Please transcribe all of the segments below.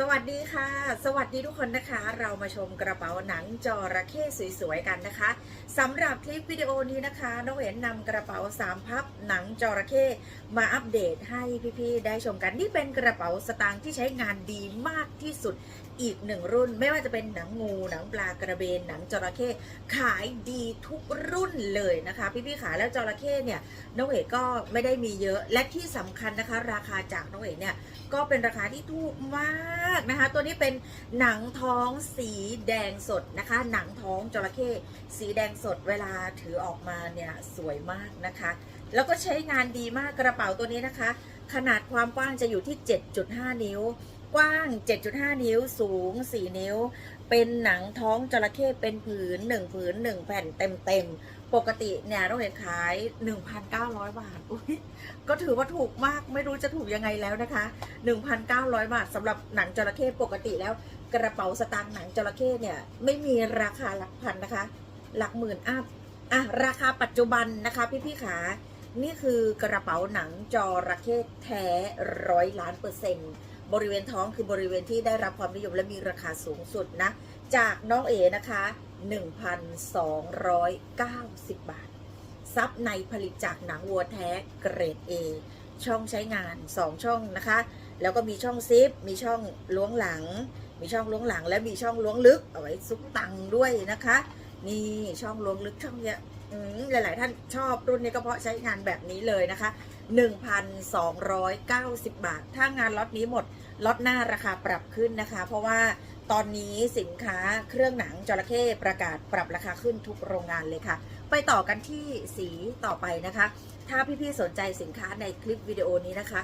สวัสดีค่ะ สวัสดีทุกคนนะคะ เรามาชมกระเป๋าหนังจระเข้สวยๆกันนะคะสำหรับคลิปวิดีโอนี้นะคะน้องเห็นนำกระเป๋าสามพับหนังจระเข้มาอัปเดตให้พี่ๆได้ชมกันนี่เป็นกระเป๋าสตางค์ที่ใช้งานดีมากที่สุดอีกหนึ่งรุ่น ไม่ว่าจะเป็นหนังงู หนังปลากระเบน หนังจระเข้ขายดีทุกรุ่นเลยนะคะ พี่ๆขาแล้วจระเข้เนี่ยน้องเอ๋ก็ไม่ได้มีเยอะและที่สำคัญนะคะ ราคาจากน้องเอ๋เนี่ยก็เป็นราคาที่ถูกมากนะคะ ตัวนี้เป็นหนังท้องสีแดงสดนะคะ หนังท้องจระเข้สีแดงสดเวลาถือออกมาเนี่ยสวยมากนะคะ แล้วก็ใช้งานดีมากกระเป๋าตัวนี้นะคะ ขนาดความกว้างจะอยู่ที่ 7.5 นิ้ว กว้าง 7.5 นิ้ว สูง 4 นิ้ว เป็นหนังท้องจระเข้ เป็นผืน 1 ผืน 1 แผ่นเต็มๆ ปกติเนี่ยต้องเห็นขาย 1,900 บาท ก็ถือว่าถูกมาก ไม่รู้จะถูกยังไงแล้วนะคะ 1,900 บาทสำหรับหนังจระเข้ปกติแล้ว กระเป๋าสตางค์หนังจระเข้เนี่ยไม่มีราคาหลักพันนะคะ หลักหมื่นอัพอะราคาปัจจุบันนะคะพี่ๆขานี่คือกระเป๋าหนังจระเข้แท้ร้อยล้านเปอร์เซ็นต์ บริเวณท้องคือบริเวณที่ได้รับความนิยมและมีราคาสูงสุดนะ จากน้องเอนะคะ 1,290 บาท ซับในผลิตจากหนังวัวแท้เกรด A ช่องใช้งาน 2 ช่องนะคะ แล้วก็มีช่องซิป มีช่องล้วงหลัง มีช่องล้วงหลัง และมีช่องล้วงลึก เอาไว้ซุกตังค์ด้วยนะคะ นี่ช่องล้วงลึกช่องเนี้ยหลาย ๆ ท่านชอบรุ่นนี้ก็เพราะใช้งานแบบนี้เลยนะคะ 1,290 บาท ถ้างานล็อตนี้หมด ล็อตหน้าราคาปรับขึ้นนะคะ เพราะว่าตอนนี้สินค้าเครื่องหนังจระเข้ประกาศปรับราคาขึ้นทุกโรงงานเลยค่ะ ไปต่อกันที่สีต่อไปนะคะ ถ้าพี่ๆสนใจสินค้าในคลิปวิดีโอนี้นะคะ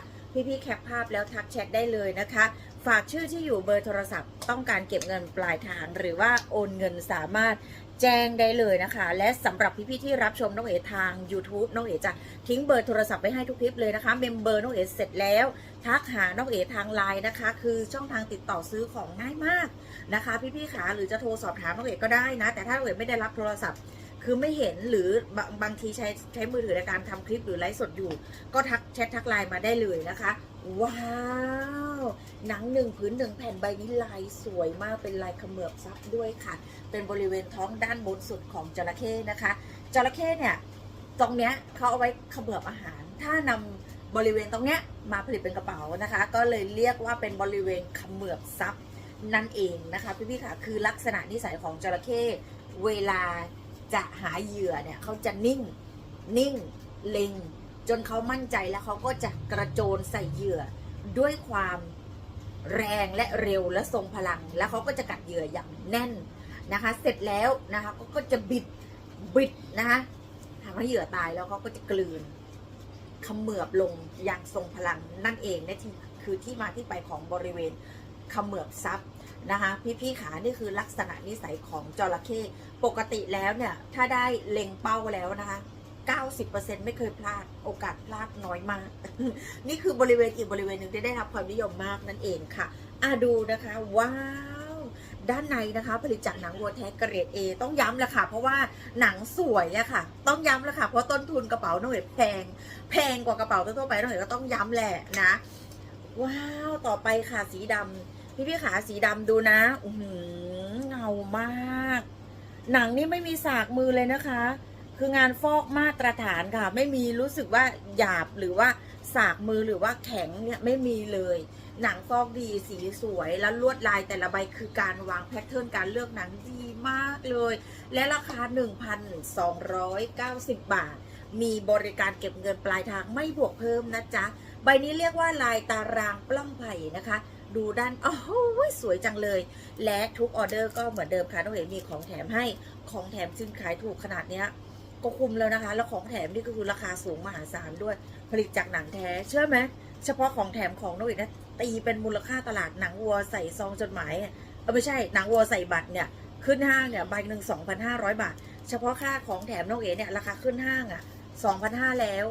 พี่ๆแคปภาพแล้วทักแชทได้เลยนะคะ ฝากชื่อที่อยู่เบอร์โทรศัพท์ต้องการเก็บเงินปลายทาง หรือว่าโอนเงินสามารถแจ้งได้เลยนะคะ และสำหรับพี่ๆที่รับชมน้องเอ๋ทาง YouTube น้องเอ๋จะทิ้งเบอร์โทรศัพท์ไว้ให้ทุกคลิปเลยนะคะ เมมเบอร์น้องเอ๋เสร็จแล้วทักหาน้องเอ๋ทางไลน์นะคะ คือช่องทางติดต่อซื้อของง่ายมากนะคะ พี่ๆขาหรือจะโทรสอบถามน้องเอ๋ก็ได้นะ แต่ถ้าน้องเอ๋ไม่ได้รับโทรศัพท์ คือไม่เห็นหรือบางบางทีใช้ใช้มือถือในการทำคลิปหรือไลฟ์สดอยู่ ก็ทักแชททักไลน์มาได้เลยนะคะ ว้าวหนังหนึ่งผืนหนึ่งแผ่นใบนี้ลายสวยมากเป็นลายเขมือบซับด้วยค่ะ เป็นบริเวณท้องด้านบนสุดของจระเข้นะคะจระเข้เนี่ยตรงเนี้ยเขาเอาไว้เขมือบอาหาร ถ้านำบริเวณตรงเนี้ยมาผลิตเป็นกระเป๋านะคะ ก็เลยเรียกว่าเป็นบริเวณเขมือบซับนั่นเองนะคะพี่ๆค่ะคือลักษณะนิสัยของจระเข้เวลา จะหาเหยื่อเนี่ยเขาจะนิ่ง นิ่ง เล็ง จนเขามั่นใจแล้วเขาก็จะกระโจนใส่เหยื่อ ด้วยความแรงและเร็วและทรงพลัง แล้วเขาก็จะกัดเหยื่ออย่างแน่นนะคะ เสร็จแล้วนะคะก็ก็จะบิดบิดนะคะทำให้เหยื่อตายแล้วเขาก็จะกลืนขมือบลงอย่างทรงพลังนั่นเองนะที่คือที่มาที่ไปของบริเวณขมือบซับ นะคะพี่ๆขานี่คือลักษณะนิสัยของจระเข้ปกติแล้วเนี่ย ถ้าได้เล็งเป้าแล้วนะคะ 90%ไม่เคยพลาดโอกาสพลาดน้อยมาก นี่คือบริเวณอีกบริเวณหนึ่งที่ได้รับความนิยมมากนั่นเองค่ะอะดูนะคะว้าวด้านในนะคะผลิตจากหนังวัวแท้เกรด A ต้องย้ำแหละค่ะ เพราะว่าหนังสวยอะค่ะ ต้องย้ำแหละค่ะ เพราะต้นทุนกระเป๋าน้องเอ๋แพง แพงกว่ากระเป๋าทั่วไปน้องเอ๋ก็ต้องย้ำแหละนะ ว้าว ต่อไปค่ะสีดำ พี่พี่ขาสีดำดูนะอือหือเงามาก หนังนี่ไม่มีสากมือเลยนะคะ คืองานฟอกมาตรฐานค่ะ ไม่มีรู้สึกว่าหยาบหรือว่าสากมือหรือว่าแข็งเนี่ยไม่มีเลย หนังฟอกดีสีสวยแล้วลวดลายแต่ละใบคือการวางแพทเทิร์นการเลือกหนังดีมากเลย และราคา 1,290 บาท มีบริการเก็บเงินปลายทางไม่บวกเพิ่มนะจ๊ะ ใบนี้เรียกว่าลายตารางปล้องไผ่นะคะ ดูด้านโอ้โหสวยจังเลย และทุกออเดอร์ก็เหมือนเดิมค่ะน้องเอ๋มีของแถมให้ของแถมซึ่งขายถูกขนาดเนี้ยก็คุ้มแล้วนะคะ แล้วของแถมนี่ก็คือราคาสูงมหาศาลด้วย ผลิตจากหนังแท้เชื่อไหมเฉพาะของแถมของน้องเอ๋นะตีเป็นมูลค่าตลาดหนังวัวใส่ซองจดหมายเออไม่ใช่หนังวัวใส่บัตรเนี่ยขึ้นห้างเนี่ยใบหนึ่งสองพันห้าร้อยบาท เฉพาะค่าของแถมน้องเอ๋เนี่ยราคาขึ้นห้างอะสองพันห้าแล้ว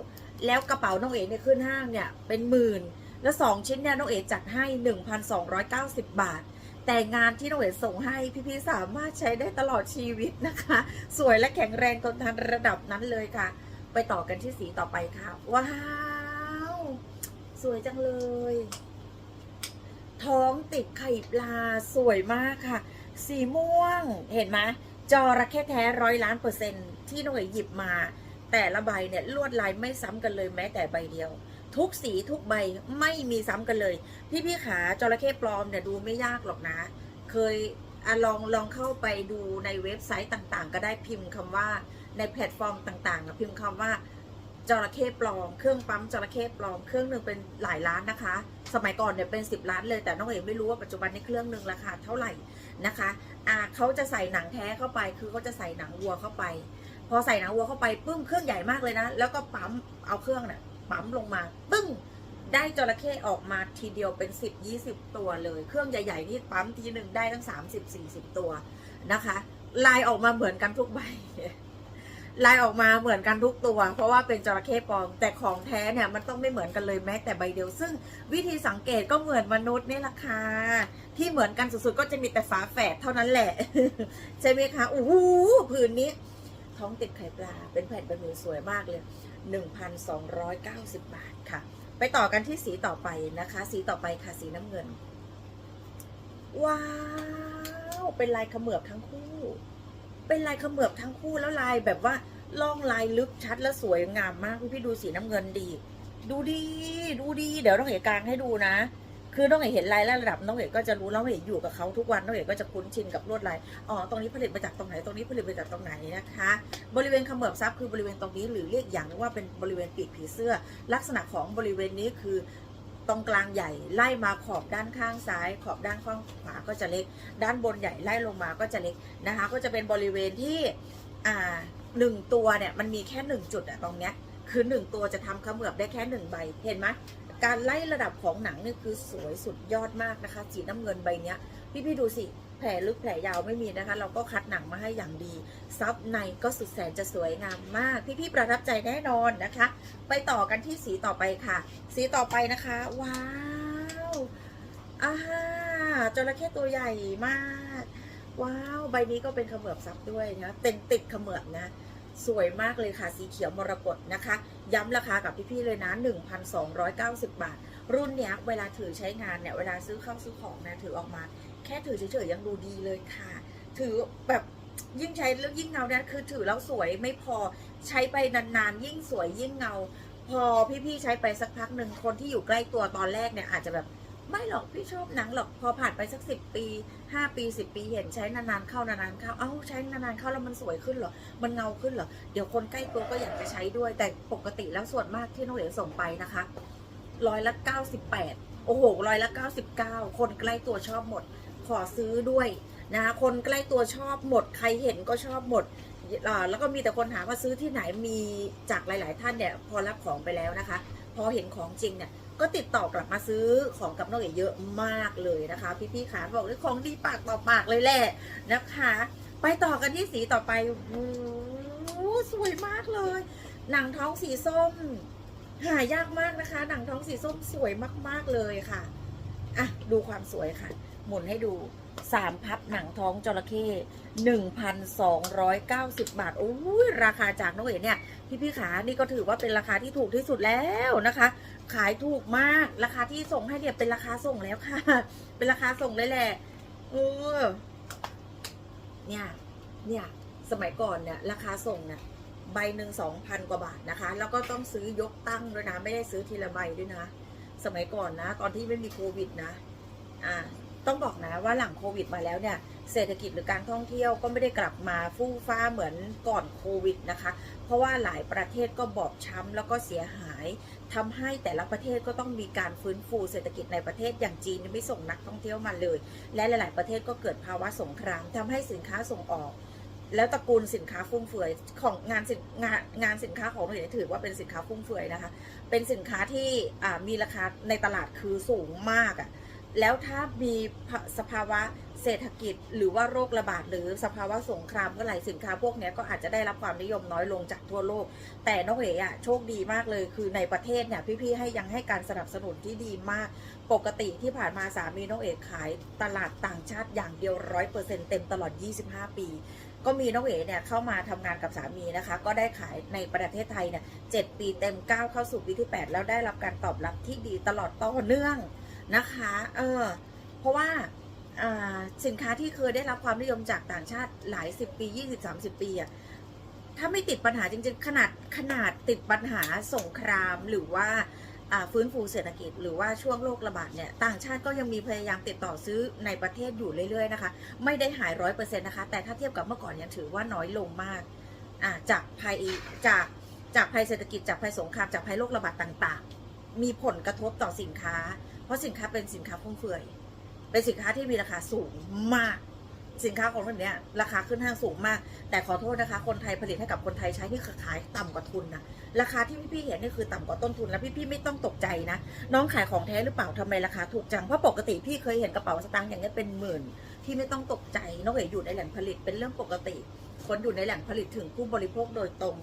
แล้วกระเป๋าน้องเอ๋เนี่ยขึ้นห้างเนี่ยเป็นหมื่น แล้วสองชิ้นเนี่ยน้องเอ๋จัดให้หนึ่งพันสองร้อยเก้าสิบบาท แต่งานที่น้องเอ๋ส่งให้พี่ๆสามารถใช้ได้ตลอดชีวิตนะคะ สวยและแข็งแรงทนทานระดับนั้นเลยค่ะ ไปต่อกันที่สีต่อไปค่ะ ว้าว สวยจังเลย ท้องติดไข่ปลาสวยมากค่ะ สีม่วงเห็นไหมจอระเข้แท้ร้อยล้านเปอร์เซ็นต์ที่น้องเอ๋หยิบมา แต่ละใบเนี่ยลวดลายไม่ซ้ำกันเลยแม้แต่ใบเดียว ทุกสีทุกใบไม่มีซ้ำกันเลย พี่พี่ขาจระเข้ปลอมเนี่ยดูไม่ยากหรอกนะ เคยอลองลองเข้าไปดูในเว็บไซต์ต่างๆ ก็ได้พิมพ์คำว่าในแพลตฟอร์มต่างๆอะพิมพ์คำว่าจระเข้ปลอม เครื่องปั๊มจระเข้ปลอม เครื่องหนึ่งเป็นหลายล้านนะคะ สมัยก่อนเนี่ยเป็น 10 ล้านเลยแต่น้องเอ๋ไม่รู้ว่าปัจจุบันในเครื่องหนึ่งราคาเท่าไหร่นะคะอ่าเขาจะใส่หนังแท้เข้าไป คือเขาจะใส่หนังวัวเข้าไป พอใส่หนังวัวเข้าไปปึ้มเครื่องใหญ่มากเลยนะ แล้วก็ปั๊มเอาเครื่องเนี่ย ปั๊มลงมาปึ้งได้จระเข้ออกมาทีเดียวเป็น 10 20 ตัวเลย เครื่องใหญ่ๆนี่ปั๊มทีหนึ่งได้ตั้ง 30 40 ตัวนะคะ ลายออกมาเหมือนกันทุกใบลายออกมาเหมือนกันทุกตัว เพราะว่าเป็นจระเข้ปลอม แต่ของแท้เนี่ยมันต้องไม่เหมือนกันเลยแม้แต่ใบเดียว ซึ่งวิธีสังเกตก็เหมือนมนุษย์นี่แหละค่ะที่เหมือนกันสุดๆก็จะมีแต่ฝาแฝดเท่านั้นแหละ ใช่ไหมคะโอ้โหผืนนี้ ท้องติดไข่ปลาเป็นแผ่นบะหมี่สวยมากเลย 1,290 บาทค่ะ ไปต่อกันที่สีต่อไปนะคะ สีต่อไปค่ะสีน้ำเงิน ว้าว เป็นลายขมือบทั้งคู่ เป็นลายขมือบทั้งคู่แล้วลายแบบว่าล่องลายลึกชัดและสวยงามมากพี่พี่ดูสีน้ำเงินดี ดูดี ดูดี เดี๋ยวต้องเอกกลางให้ดูนะ คือน้องเอกเห็นลายระดับน้องเอกก็จะรู้น้องเอกอยู่กับเขาทุกวันน้องเอกก็จะคุ้นชินกับลวดลายอ๋อตรงนี้ผลิตมาจากตรงไหนตรงนี้ผลิตมาจากตรงไหนนะคะ บริเวณขมือบซับคือบริเวณตรงนี้หรือเรียกอย่างนึงว่าเป็นบริเวณปีกผีเสื้อ ลักษณะของบริเวณนี้คือตรงกลางใหญ่ไล่มาขอบด้านข้างซ้าย ขอบด้านข้างขวาก็จะเล็ก ด้านบนใหญ่ไล่ลงมาก็จะเล็กนะคะ ก็จะเป็นบริเวณที่อ่าหนึ่งตัวเนี่ยมันมีแค่หนึ่งจุดอะตรงเนี้ยคือหนึ่งตัวจะทำขมือบได้แค่หนึ่งใบเห็นไหม การไล่ระดับของหนังนี่คือสวยสุดยอดมากนะคะ สีน้ำเงินใบเนี้ย พี่พี่ๆดูสิ แผลลึกแผลยาวไม่มีนะคะ เราก็คัดหนังมาให้อย่างดี ซับในก็สุดแสนจะสวยงามมาก พี่พี่ๆประทับใจแน่นอนนะคะ ไปต่อกันที่สีต่อไปค่ะ สีต่อไปนะคะ ว้าวอ่าจระเข้ตัวใหญ่มาก ว้าว ใบนี้ก็เป็นขมือบซับด้วยนะเต็มติดขมือบนะ สวยมากเลยค่ะ สีเขียวมรกตนะคะ ย้ำราคากับพี่ๆเลยนะ 1,290 บาท รุ่นเนี้ยเวลาถือใช้งานเนี่ย เวลาซื้อเข้าซื้อของนะถือออกมา แค่ถือเฉยๆยังดูดีเลยค่ะ ถือแบบยิ่งใช้แล้วยิ่งเงาเนี่ยคือถือแล้วสวยไม่พอใช้ไปนานๆ ยิ่งสวยยิ่งเงา พอพี่ๆใช้ไปสักพักหนึ่งคนที่อยู่ใกล้ตัวตอนแรกเนี่ยอาจจะแบบ ไม่หรอกพี่ชอบหนังหรอกพอผ่านไปสักสิบปีห้าปีสิบปีเห็นใช้นานๆเข้านานๆเข้าเอ้าใช้นานๆเข้าแล้วมันสวยขึ้นเหรอมันเงาขึ้นเหรอเดี๋ยวคนใกล้ตัวก็อยากจะใช้ด้วย แต่ปกติแล้วส่วนมากที่น้องเหลวส่งไปนะคะร้อยละเก้าสิบแปดโอ้โหร้อยละเก้าสิบเก้าคนใกล้ตัวชอบหมด ขอซื้อด้วยนะคะคนใกล้ตัวชอบหมด ใครเห็นก็ชอบหมดแล้วก็มีแต่คนถามว่าซื้อที่ไหนมีจากหลาย ๆ ท่านเนี่ยพอรับของไปแล้วนะคะ พอเห็นของจริงเนี่ย ก็ติดต่อกลับมาซื้อของกับน้องเอ๋เยอะมากเลยนะคะ พี่ๆขาบอกเลยของดีปากต่อปากเลยแหละนะคะ ไปต่อกันที่สีต่อไปโอ้สวยมากเลย หนังท้องสีส้ม หายากมากนะคะ หนังท้องสีส้มสวยมาก ๆเลยค่ะอะดูความสวยค่ะ หมุนให้ดู สามพับหนังท้องจระเข้หนึ่งพันสองร้อยเก้าสิบบาทโอ้ยราคาจากน้องเอ๋เนี่ย พี่พี่ขานี่ก็ถือว่าเป็นราคาที่ถูกที่สุดแล้วนะคะ ขายถูกมากราคาที่ส่งให้เนี่ยเป็นราคาส่งแล้วค่ะ เป็นราคาส่งเลยแหละเออเนี่ย เนี่ย สมัยก่อนเนี่ยราคาส่งเนี่ยใบหนึ่งสองพันกว่าบาทนะคะ แล้วก็ต้องซื้อยกตั้งด้วยนะ ไม่ได้ซื้อทีละใบด้วยนะ สมัยก่อนนะ ตอนที่ไม่มีโควิดนะ อ่า ต้องบอกนะว่าหลังโควิดมาแล้วเนี่ยเศรษฐกิจหรือการท่องเที่ยวก็ไม่ได้กลับมาฟู่ฟ้าเหมือนก่อนโควิดนะคะ เพราะว่าหลายประเทศก็บอบช้ำแล้วก็เสียหายทำให้แต่ละประเทศก็ต้องมีการฟื้นฟูเศรษฐกิจในประเทศอย่างจีนไม่ส่งนักท่องเที่ยวมาเลย และหลาย ๆ ประเทศก็เกิดภาวะสงครามทำให้สินค้าส่งออกแล้วตระกูลสินค้าฟุ่มเฟือยของงานสินงานงานสินค้าของเราเนี่ยถือว่าเป็นสินค้าฟุ่มเฟือยนะคะ เป็นสินค้าที่มีราคาในตลาดคือสูงมากอะ่ะ แล้วถ้ามีสภาวะเศรษฐกิจหรือว่าโรคระบาดหรือสภาวะสงครามเมื่อไหร่สินค้าพวกนี้ก็อาจจะได้รับความนิยมน้อยลงจากทั่วโลก แต่น้องเอ๋อะโชคดีมากเลยคือในประเทศเนี่ยพี่ๆให้ยังให้การสนับสนุนที่ดีมาก ปกติที่ผ่านมาสามีน้องเอ๋ขายตลาดต่างชาติอย่างเดียวร้อยเปอร์เซ็นต์เต็มตลอด 25 ปี ก็มีน้องเอ๋เนี่ยเข้ามาทำงานกับสามีนะคะ ก็ได้ขายในประเทศไทยเนี่ยเจ็ดปีเต็มก้าเข้าสู่ปีที่ 8 แล้วได้รับการตอบรับที่ดีตลอดต่อเนื่อง นะคะ เออ เพราะว่าสินค้าที่เคยได้รับความนิยมจากต่างชาติหลายสิบปียี่สิบสามสิบปีอะถ้าไม่ติดปัญหาจริง ๆ ขนาดขนาดติดปัญหาสงครามหรือว่าฟื้นฟูเศรษฐกิจหรือว่าช่วงโรคระบาดเนี่ยต่างชาติก็ยังมีพยายามติดต่อซื้อในประเทศอยู่เรื่อยๆนะคะ ไม่ได้หายร้อยเปอร์เซ็นต์นะคะ แต่ถ้าเทียบกับเมื่อก่อนยังถือว่าน้อยลงมากจากภัยจากจากภัยเศรษฐกิจจากภัยสงครามจากภัยโรคระบาดต่าง ๆ มีผลกระทบต่อสินค้า เพราะสินค้าเป็นสินค้าฟุ่มเฟือย เป็นสินค้าที่มีราคาสูงมาก สินค้าของแบบเนี้ราคาขึ้นห้างสูงมาก แต่ขอโทษนะคะ คนไทยผลิตให้กับคนไทยใช้ที่ขายต่ำกว่าทุนนะราคาที่พี่ๆเห็นนี่คือต่ำกว่าต้นทุนแล้วพี่ๆไม่ต้องตกใจนะ น้องขายของแท้หรือเปล่าทำไมราคาถูกจัง เพราะปกติพี่เคยเห็นกระเป๋าสตางค์อย่างนี้ยเป็นหมื่น ที่ไม่ต้องตกใจน้องเอ๋อยู่ในแหล่งผลิตเป็นเรื่องปกติ คนอยู่ในแหล่งผลิตถึงผู้บริโภคโดยตรง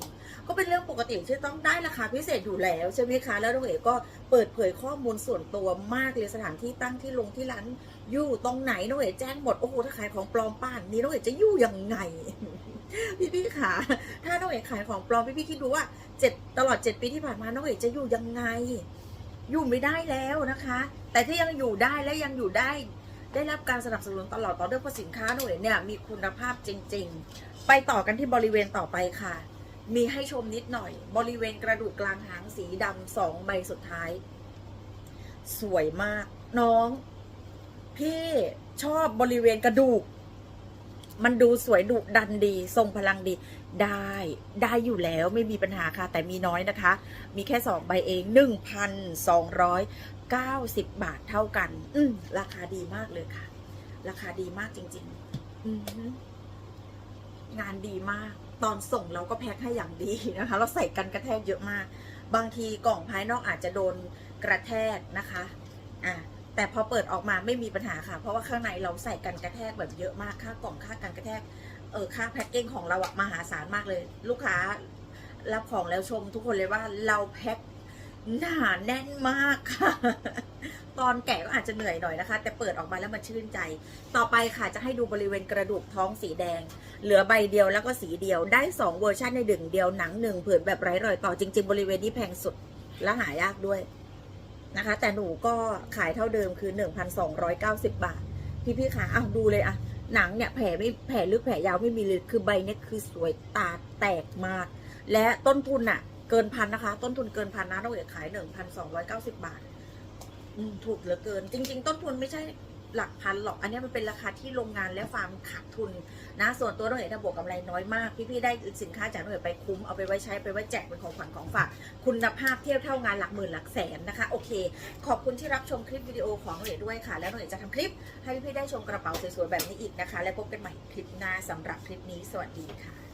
ก็เป็นเรื่องปกติที่ต้องได้ราคาพิเศษอยู่แล้วใช่ไหมคะ แล้วน้องเอ๋ก็เปิดเผยข้อมูลส่วนตัวมากเลยสถานที่ตั้งที่ลงที่ร้านอยู่ตรงไหนน้องเอ๋แจ้งหมดโอ้โหถ้าขายของปลอมป้านนี้น้องเอ๋จะอยู่ยังไงพี่พี่ๆค่ะถ้าน้องเอ๋ขายของปลอมพี่พี่ๆคิดดูว่าเจ็ดตลอดเจ็ดปีที่ผ่านมาน้องเอ๋จะอยู่ยังไง อยู่ไม่ได้แล้วนะคะ แต่ที่ยังอยู่ได้และยังอยู่ได้ ได้รับการสนับสนุนตลอดต่อเนื่องเพราะสินค้าหน่วยเนี่ยมีคุณภาพจริง ๆ ไปต่อกันที่บริเวณต่อไปค่ะ มีให้ชมนิดหน่อย บริเวณกระดูกกลางหางสีดำสองใบสุดท้าย สวยมาก น้อง พี่ชอบบริเวณกระดูก มันดูสวยดุดันดี ทรงพลังดี ได้ได้อยู่แล้วไม่มีปัญหาค่ะ แต่มีน้อยนะคะ มีแค่สองใบเองหนึ่งพันสองร้อย 90 บาทเท่ากัน อืมราคาดีมากเลยค่ะ ราคาดีมากจริงๆอือหืองานดีมาก ตอนส่งเราก็แพ็คให้อย่างดีนะคะ เราใส่กันกระแทกเยอะมาก บางทีกล่องภายนอกอาจจะโดนกระแทกนะคะ อะแต่พอเปิดออกมาไม่มีปัญหาค่ะ เพราะว่าข้างในเราใส่กันกระแทกแบบเยอะมาก ค่ากล่องค่ากันกระแทก เออค่าแพ็คเกจของเราอะมหาศาลมากเลย ลูกค้ารับของแล้วชมทุกคนเลยว่าเราแพ็ค หนาแน่นมากค่ะ ตอนแกะก็อาจจะเหนื่อยหน่อยนะคะ แต่เปิดออกมาแล้วมันชื่นใจ ต่อไปค่ะจะให้ดูบริเวณกระดูกท้องสีแดง เหลือใบเดียวแล้วก็สีเดียวได้ 2 เวอร์ชันในดึงเดียวหนังหนึ่งผืนแบบไร้รอยต่อจริง ๆ บริเวณนี้แพงสุดและหายากด้วยนะคะ แต่หนูก็ขายเท่าเดิมคือ 1,290 บาท พี่ๆค่ะอ้าวดูเลยอะหนังเนี่ยแผลไม่แผลลึกแผลยาวไม่มีเลยคือใบเนี่ยคือสวยตาแตกมาก และต้นทุนอะ เกินพันนะคะ ต้นทุนเกินพันนะเราเอกขายหนึ่งพันสองร้อยเก้าสิบบาท อืมถูกเหลือเกิน จริง ๆ ต้นทุนไม่ใช่หลักพันหรอก อันนี้มันเป็นราคาที่โรงงานและฟาร์มขาดทุนนะ ส่วนตัวน้องเอกถ้าบวกกำไรน้อยมาก พี่ๆได้สินค้าจากน้องเอกไปคุ้ม เอาไปไว้ใช้ไปไว้แจกเป็นของขวัญของฝาก คุณภาพเทียบเท่างานหลักหมื่นหลักแสนนะคะ โอเค ขอบคุณที่รับชมคลิปวิดีโอของน้องเอกด้วยค่ะ แล้วน้องเอกจะทำคลิป ให้พี่ๆได้ชมกระเป๋าสวยๆแบบนี้อีกนะคะ และพบกันใหม่คลิปหน้าสำหรับคลิปนี้ สวัสดีค่ะ